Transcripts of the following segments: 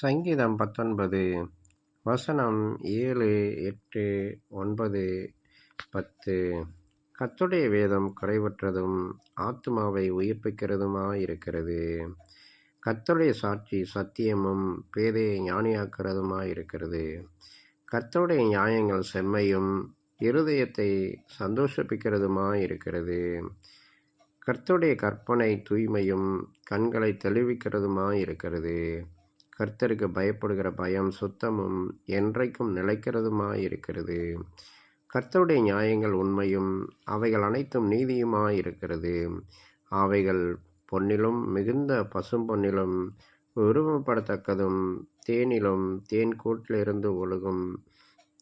சங்கீதம் பத்தொன்பது வசனம் ஏழு எட்டு ஒன்பது பத்து. கத்துடைய வேதம் குறைவற்றதும் ஆத்மாவை உயிர்ப்பிக்கிறதுமாயிருக்கிறது. கர்த்தருடைய சாட்சி சத்தியமும் பேதையை ஞானியாக்கிறதுமாயிருக்கிறது. கர்த்தருடைய நியாயங்கள் செம்மையும் இருதயத்தை சந்தோஷப்பிக்கிறதுமாயிருக்கிறது. கர்த்தருடைய கற்பனை தூய்மையும் கண்களை தெளிவிக்கிறதுமாயிருக்கிறது. கர்த்தருக்கு பயப்படுகிற பயம் சுத்தமும் என்றைக்கும் நிலைக்கிறதுமாயிருக்கிறது. கர்த்தருடைய நியாயங்கள் உண்மையும் அவைகள் அனைத்தும் நீதியுமாயிருக்கிறது. அவைகள் பொன்னிலும் மிகுந்த பசும் பொன்னிலும் உருவப்படத்தக்கதும் தேனிலும் தேன் கூட்டிலிருந்து ஒழுகும்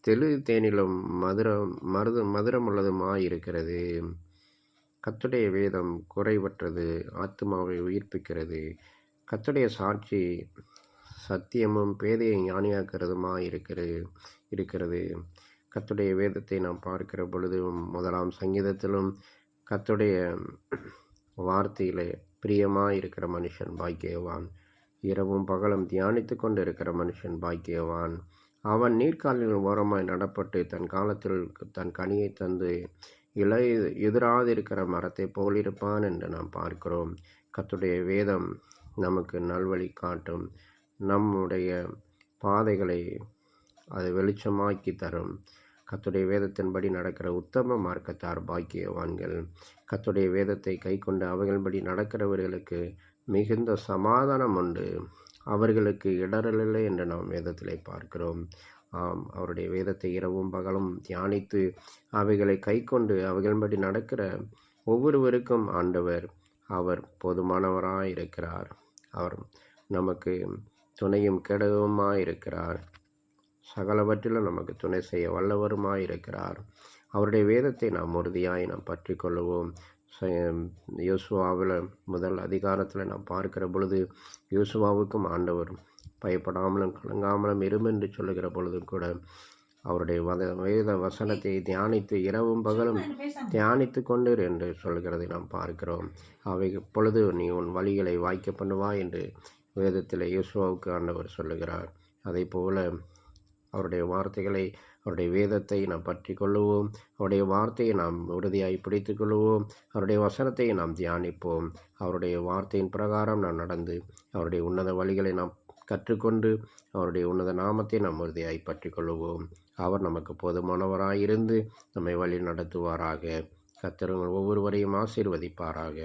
தெளு தேனிலும் மதுரம் மருது மதுரமுள்ளதுமாயிருக்கிறது. கத்துடைய வேதம் குறைவற்றது ஆத்மாவை உயிர்ப்பிக்கிறது. கத்துடைய சாட்சி சத்தியமும் பேதையை ஞானியாக்கிறதுமா இருக்கிறது? இருக்கிறது. கத்துடைய வேதத்தை நாம் பார்க்கிற பொழுது முதலாம் சங்கீதத்திலும் கத்துடைய வார்த்தையிலே பிரியமாக இருக்கிற மனுஷன் பாக்கியவான். இரவும் பகலும் தியானித்து கொண்டு இருக்கிற மனுஷன் பாக்கியவான். அவன் நீர்க்காலில் ஓரமாய் நடப்பட்டு தன் காலத்தில் தன் கனியை தந்து இலை எதிராதிருக்கிற மரத்தை போலிருப்பான் என்று நாம் பார்க்கிறோம். கத்துடைய வேதம் நமக்கு நல்வழி காட்டும். நம்முடைய பாதைகளை அது வெளிச்சமாக்கி தரும். கத்துடைய வேதத்தின்படி நடக்கிற உத்தம மார்க்கத்தார் பாக்கியவான்கள். கத்துடைய வேதத்தை கை கொண்டு அவைகள்படி நடக்கிறவர்களுக்கு மிகுந்த சமாதானம் உண்டு. அவர்களுக்கு இடரலில்லை என்று நாம் வேதத்திலே பார்க்கிறோம். ஆம் அவருடைய வேதத்தை இரவும் பகலும் தியானித்து அவைகளை கை கொண்டு அவைகள்படி நடக்கிற ஒவ்வொருவருக்கும் ஆண்டவர் அவர் போதுமானவராக இருக்கிறார் அவர் நமக்கு துணையும் கெடவுமாய் இருக்கிறார் சகலவற்றிலும் நமக்கு துணை செய்ய வல்லவருமாயிருக்கிறார். அவருடைய வேதத்தை நாம் உறுதியாய் நாம் பற்றி கொள்ளுவோம் யோசுவாவில் முதல் அதிகாரத்தில் நாம் பார்க்கிற பொழுது யோசுவாவுக்கும் ஆண்டவர் பயப்படாமலும் கலங்காமலும் இருமென்று சொல்லுகிற பொழுதும் கூட அவருடைய வத வேத வசனத்தை தியானித்து இரவும் பகலும் தியானித்து கொண்டு என்று சொல்கிறதை நாம் பார்க்கிறோம். அவை இப்பொழுது நீ உன் வழிகளை வாய்க்க பண்ணுவா என்று வேதத்தில் யோசுவாவுக்கு ஆண்டவர் சொல்லுகிறார். அதை போல அவருடைய வார்த்தைகளை அவருடைய வேதத்தை நாம் பற்றி கொள்ளுவோம். அவருடைய வார்த்தையை நாம் உறுதியாய் பிடித்து கொள்வோம் அவருடைய வசனத்தை நாம் தியானிப்போம். அவருடைய வார்த்தையின் பிரகாரம் நாம் நடந்து அவருடைய உன்னத வழிகளை நாம் கற்றுக்கொண்டு அவருடைய உன்னத நாமத்தை நாம் உறுதியாய் பற்றி கொள்ளுவோம். அவர் நமக்கு போதுமானவராயிருந்து நம்மை வழி நடத்துவாராக கத்திரங்கள் ஒவ்வொருவரையும் ஆசீர்வதிப்பாராக.